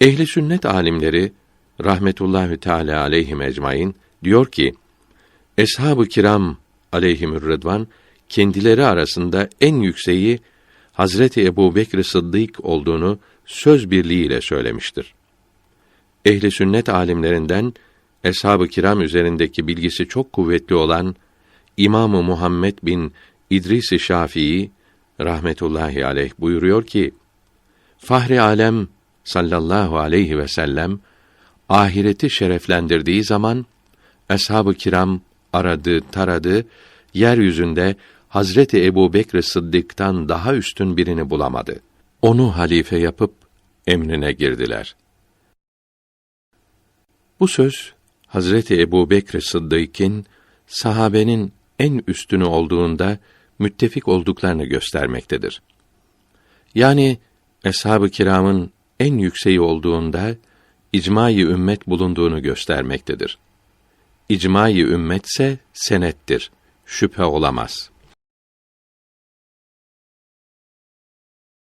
Ehli sünnet alimleri rahmetullahi teala aleyhim ecmaîn diyor ki Eshab-ı kiram aleyhimür rıdvan kendileri arasında en yükseği Hazreti Ebu Bekr Sıddık olduğunu söz birliğiyle söylemiştir. Ehli sünnet alimlerinden eshab-ı kiram üzerindeki bilgisi çok kuvvetli olan İmamı Muhammed bin İdris-i Şafii rahmetullahi aleyh buyuruyor ki Fahri alem sallallahu aleyhi ve sellem ahireti şereflendirdiği zaman eshab-ı kiram aradı, taradı, yeryüzünde Hazreti Ebu Bekr Sıddık'tan daha üstün birini bulamadı. Onu halife yapıp emrine girdiler. Bu söz Hazreti Ebu Bekr Sıddık'ın sahabenin en üstünü olduğunda müttefik olduklarını göstermektedir. Yani eshab-ı kiramın en yükseği olduğunda icma-i ümmet bulunduğunu göstermektedir. İcma-i ümmetse senettir. Şüphe olamaz.''